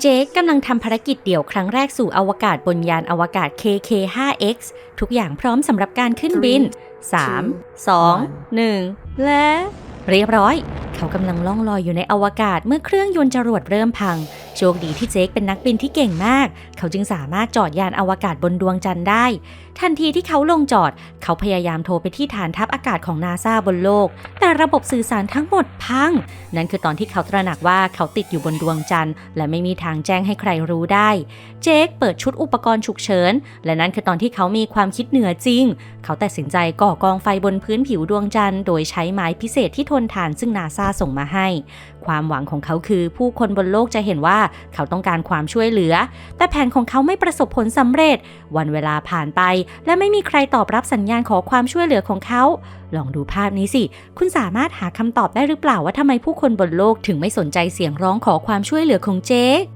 เจคกำลังทำภารกิจเดี่ยวครั้งแรกสู่อวกาศบนยานอวกาศ KK5X ทุกอย่างพร้อมสำหรับการขึ้นบิน 3 2 1 และ เรียบร้อย เขากำลังล่องลอยอยู่ในอวกาศเมื่อเครื่องยนต์จรวดเริ่มพัง โชคดีที่เจคเป็นนักบินที่เก่งมาก เขาจึงสามารถจอดยานอวกาศบนดวงจันทร์ได้ ทันทีที่เขาลงจอด เขาพยายามโทรไปที่ฐานทัพอากาศของนาซาบนโลก แต่ระบบสื่อสารทั้งหมดพัง นั่นคือตอนที่เขาตระหนักว่าเขาติดอยู่บนดวงจันทร์ และไม่มีทางแจ้งให้ใครรู้ได้ เจคเปิดชุดอุปกรณ์ฉุกเฉิน และนั่นคือตอนที่เขามีความคิดเหนือจริง เขาตัดสินใจก่อกองไฟบนพื้นผิวดวงจันทร์ โดยใช้ไม้พิเศษที่ทนทานซึ่งนาซาส่งมาให้ ความหวังของเขาคือผู้คนบนโลกจะเห็นว่าเขาต้องการความช่วยเหลือ แต่แผนของเขาไม่ประสบผลสำเร็จ วันเวลาผ่านไป และไม่มีใครตอบรับสัญญาณขอความช่วยเหลือของเขา ลองดูภาพนี้สิ คุณสามารถหาคำตอบได้หรือเปล่าว่าทำไมผู้คนบนโลกถึงไม่สนใจเสียงร้องขอความช่วยเหลือของเจค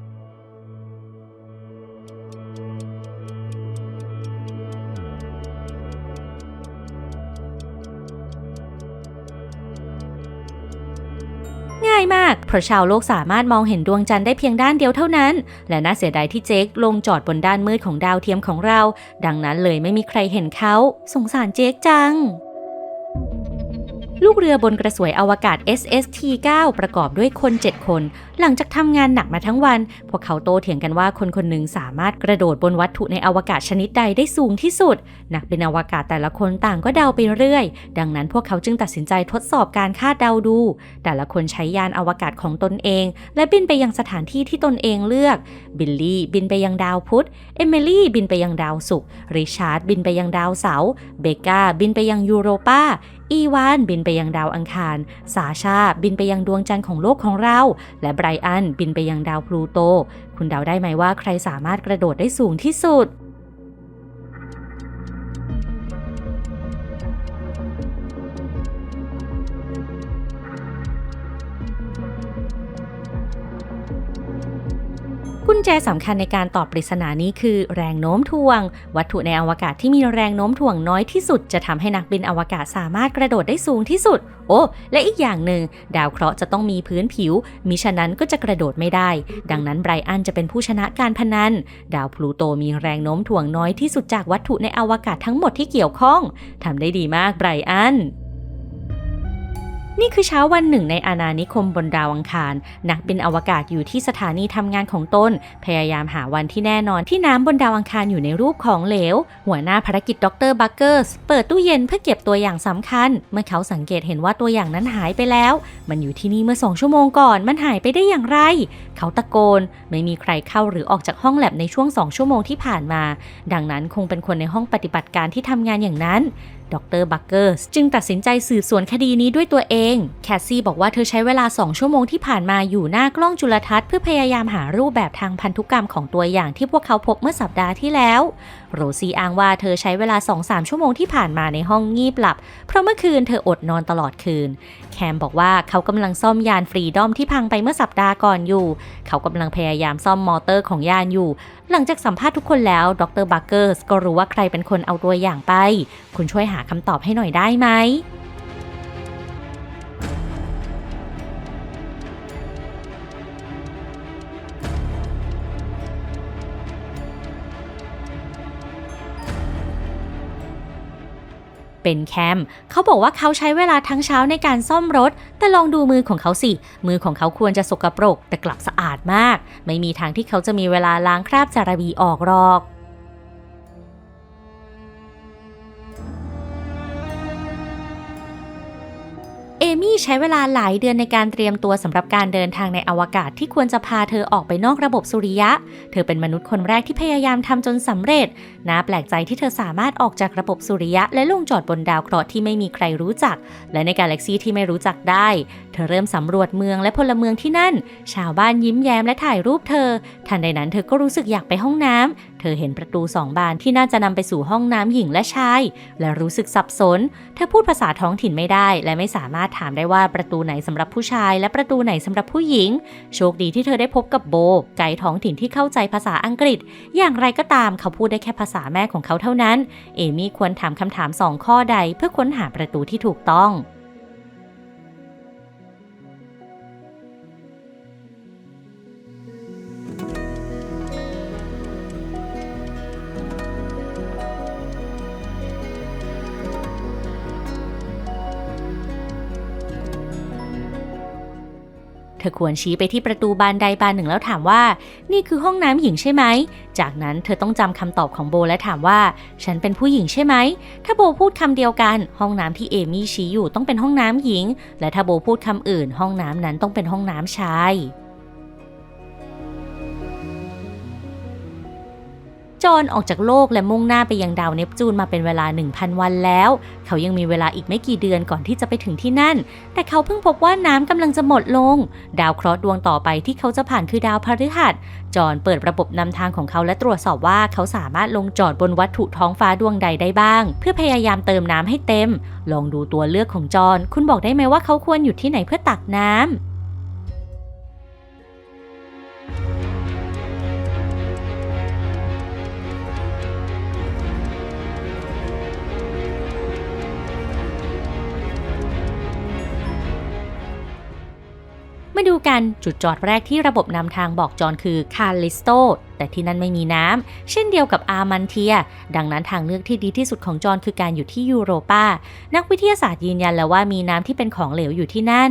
ายมาก เพราะชาวโลกสามารถมองเห็นดวงจันทร์ได้เพียงด้านเดียวเท่านั้น และน่าเสียดายที่เจคลงจอดบนด้านมืดของดาวเทียมของเรา ดังนั้นเลยไม่มีใครเห็นเขา สงสารเจคจัง ลูกเรือบนกระสวยอวกาศ SST-9 ประกอบด้วยคน 7 คน หลังจากทำงานหนักมาทั้งวัน พวกเขาโตเถียงกันว่าคนคนหนึ่งสามารถกระโดดบนวัตถุในอวกาศชนิดใดได้สูงที่สุด นักบินอวกาศแต่ละคนต่างก็เดาไปเรื่อย ดังนั้นพวกเขาจึงตัดสินใจทดสอบการคาดเดาดู แต่ละคนใช้ยานอวกาศของตนเอง และบินไปยังสถานที่ที่ตนเองเลือก บิลลี่บินไปยังดาวพุธ เอมิลี่บินไปยังดาวศุกร์ ริชาร์ดบินไปยังดาวเสาร์ เบกาบินไปยังยูโรปา อีวานบินไปยังดาวอังคาร สาชาบินไปยังดวงจันทร์ของโลกของเรา และไบรอันบินไปยังดาวพลูโต คุณเดาได้ไหมว่าใครสามารถกระโดดได้สูงที่สุด กุญแจสำคัญในการตอบปริศนานี้คือแรงโน้มถ่วง วัตถุในอวกาศที่มีแรงโน้มถ่วงน้อยที่สุด จะทำให้นักบินอวกาศสามารถกระโดดได้สูงที่สุด โอ้และอีกอย่างหนึ่ง ดาวเคราะห์จะต้องมีพื้นผิว มิฉะนั้นก็จะกระโดดไม่ได้ ดังนั้นไบรอันจะเป็นผู้ชนะการพนัน ดาวพลูโตมีแรงโน้มถ่วงน้อยที่สุดจากวัตถุในอวกาศทั้งหมดที่เกี่ยวข้องทำได้ดีมากไบรอัน นี่คือเช้าวันหนึ่งในอาณานิคมบนดาวอังคาร นักบินอวกาศอยู่ที่สถานีทำงานของตน พยายามหาวันที่แน่นอนที่น้ำบนดาวอังคารอยู่ในรูปของเหลว หัวหน้าภารกิจดรบัคเกอร์สเปิดตู้เย็นเพื่อเก็บตัวอย่างสำคัญ เมื่อเขาสังเกตเห็นว่าตัวอย่างนั้นหายไปแล้ว มันอยู่ที่นี่เมื่อสองชั่วโมงก่อน มันหายไปได้อย่างไร เขาตะโกน ไม่มีใครเข้าหรือออกจากห้องแลบในช่วงสองชั่วโมงที่ผ่านมา ดังนั้นคงเป็นคนในห้องปฏิบัติการที่ทำงานอย่างนั้น ดรบัคเกอร์สจึงตัดสินใจสืบสวนคดีนี้ด้วยตัวเอง แคสซี่บอกว่าเธอใช้เวลา 2 ชั่วโมงที่ผ่านมาอยู่หน้ากล้องจุลทรรศน์เพื่อพยายามหารูปแบบทางพันธุกรรมของตัวอย่างที่พวกเขาพบเมื่อสัปดาห์ที่แล้ว โรซี่อ้างว่าเธอใช้เวลา 2-3 ชั่วโมงที่ผ่านมาในห้องงีบหลับ เพราะเมื่อคืนเธออดนอนตลอดคืน แคมบอกว่าเขากำลังซ่อมยานฟรีดอมที่พังไปเมื่อสัปดาห์ก่อนอยู่ เขากำลังพยายามซ่อมมอเตอร์ของยานอยู่ หลังจากสัมภาษณ์ทุกคนแล้วดรบัคเกอร์สก็รู้ว่าใครเป็นคนเอาตัวอย่างไป คุณช่วยหาคำตอบให้หน่อยได้ไหม เป็นแคม เขาบอกว่าเขาใช้เวลาทั้งเช้าในการซ่อมรถ แต่ลองดูมือของเขาสิ มือของเขาควรจะสกปรก แต่กลับสะอาดมาก ไม่มีทางที่เขาจะมีเวลาล้างคราบจาระบีออกหรอก มี่ใช้เวลาหลายเดือนในการเตรียมตัวสำหรับการเดินทางในอวกาศที่ควรจะพาเธอออกไปนอกระบบสุริยะ เธอเป็นมนุษย์คนแรกที่พยายามทำจนสำเร็จน่าแปลกใจที่เธอสามารถออกจากระบบสุริยะ และลงจอดบนดาวเคราะห์ที่ไม่มีใครรู้จัก และในกาแล็กซีที่ไม่รู้จักได้ เธอเริ่มสำรวจเมืองและพลเมืองที่นั่น ชาวบ้านยิ้มแย้มและถ่ายรูปเธอ ทันใดนั้นเธอก็รู้สึกอยากไปห้องน้ำ เธอเห็นประตูสองบานที่น่าจะนำไปสู่ห้องน้ำหญิงและชาย และรู้สึกสับสน เธอพูดภาษาท้องถิ่นไม่ได้ และไม่สามารถถามได้ว่าประตูไหนสำหรับผู้ชาย และประตูไหนสำหรับผู้หญิง โชคดีที่เธอได้พบกับโบ ไกด์ท้องถิ่นที่เข้าใจภาษาอังกฤษ อย่างไรก็ตามเขาพูดได้แค่ภาษาแม่ของเขาเท่านั้น เอมี่ควรถามคำถามสองข้อใดเพื่อค้นหาประตูที่ถูกต้อง เธอควรชี้ไปที่ประตูบานใดบานหนึ่งแล้วถามว่า นี่คือห้องน้ำหญิงใช่ไหม จากนั้นเธอต้องจำคำตอบของโบและถามว่า ฉันเป็นผู้หญิงใช่ไหม ถ้าโบพูดคำเดียวกัน ห้องน้ำที่เอมี่ชี้อยู่ต้องเป็นห้องน้ำหญิง และถ้าโบพูดคำอื่น ห้องน้ำนั้นต้องเป็นห้องน้ำชาย จอห์นออกจากโลกและมุ่งหน้าไปยังดาวเนปจูนมาเป็นเวลา 1,000 วันแล้ว เขายังมีเวลาอีกไม่กี่เดือนก่อนที่จะไปถึงที่นั่น แต่เขาเพิ่งพบว่าน้ำกำลังจะหมดลง ดาวเคราะห์ดวงต่อไปที่เขาจะผ่านคือดาวพฤหัส จอห์นเปิดระบบนำทางของเขาและตรวจสอบว่าเขาสามารถลงจอดบนวัตถุท้องฟ้าดวงใดได้บ้าง เพื่อพยายามเติมน้ำให้เต็ม ลองดูตัวเลือกของจอห์นคุณบอกได้ไหมว่าเขาควรอยู่ที่ไหนเพื่อตักน้ำ มาดูกันจุดจอดแรกที่ระบบนำทางบอกจอนคือคาลิสโตแต่ที่นั่นไม่มีน้ำ เช่นเดียวกับอามันเทีย ดังนั้นทางเลือกที่ดีที่สุดของจอนคือการอยู่ที่ยูโรปานักวิทยาศาสตร์ยืนยันแล้วว่ามีน้ำที่เป็นของเหลวอยู่ที่นั่น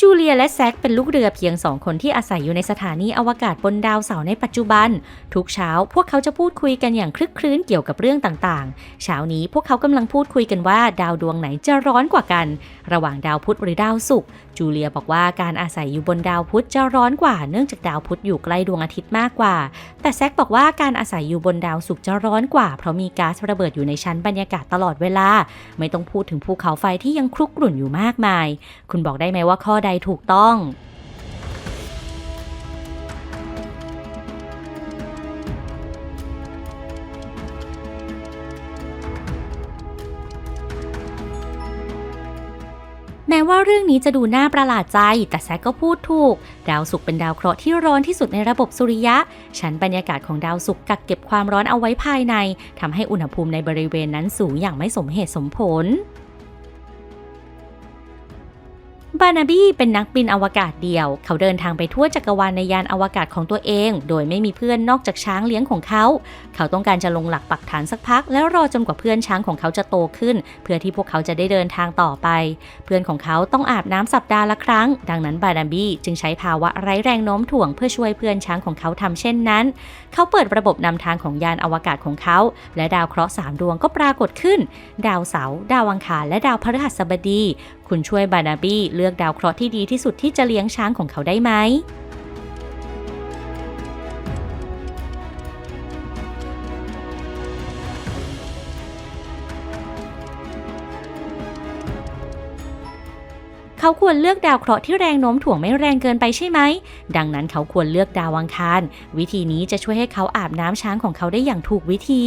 จูเลียและแซคเป็นลูกเรือเพียงสองคนที่อาศัยอยู่ในสถานีอวกาศบนดาวเสาร์ในปัจจุบัน ทุกเช้าพวกเขาจะพูดคุยกันอย่างคลึกครื้นเกี่ยวกับเรื่องต่างๆ เช้านี้พวกเขากำลังพูดคุยกันว่าดาวดวงไหนจะร้อนกว่ากัน ระหว่างดาวพุธหรือดาวศุกร์ จูเลียบอกว่าการอาศัยอยู่บนดาวพุธจะร้อนกว่าเนื่องจากดาวพุธอยู่ใกล้ดวงอาทิตย์มากกว่า แต่แซคบอกว่าการอาศัยอยู่บนดาวศุกร์จะร้อนกว่า เพราะมีก๊าซระเบิดอยู่ในชั้นบรรยากาศตลอดเวลา ไม่ต้องพูดถึงภูเขาไฟที่ยังคลุกกรุ่นอยู่มากมาย คุณบอกได้ไหมว่าข้อใดถูกต้อง แม้ว่าเรื่องนี้จะดูน่าประหลาดใจ แต่แซกก็พูดถูก ดาวศุกร์เป็นดาวเคราะห์ที่ร้อนที่สุดในระบบสุริยะ ชั้นบรรยากาศของดาวศุกร์กักเก็บความร้อนเอาไว้ภายในทำให้อุณหภูมิในบริเวณนั้นสูงอย่างไม่สมเหตุสมผล บานาบี้เป็นนักบินอวกาศเดี่ยว เขาเดินทางไปทั่วจักรวาลในยานอวกาศของตัวเอง โดยไม่มีเพื่อนนอกจากช้างเลี้ยงของเขา เขาต้องการจะลงหลักปักฐานสักพัก แล้วรอจนกว่าเพื่อนช้างของเขาจะโตขึ้น เพื่อที่พวกเขาจะได้เดินทางต่อไป เพื่อนของเขาต้องอาบน้ำสัปดาห์ละครั้ง ดังนั้นบานาบี้จึงใช้ภาวะไร้แรงโน้มถ่วงเพื่อช่วยเพื่อนช้างของเขาทำเช่นนั้น เขาเปิดระบบนำทางของยานอวกาศของเขา และดาวเคราะห์สามดวงก็ปรากฏขึ้น ดาวเสาร์ดาวอังคารและดาวพฤหัสบดีคุณช่วยบานาบี้เลือกดาวเคราะห์ที่ดีที่สุดที่จะเลี้ยงช้างของเขาได้ไหมเขาควรเลือกดาวเคราะห์ที่แรงโน้มถ่วงไม่แรงเกินไปใช่ไหม ดังนั้นเขาควรเลือกดาวอังคาร วิธีนี้จะช่วยให้เขาอาบน้ำช้างของเขาได้อย่างถูกวิธี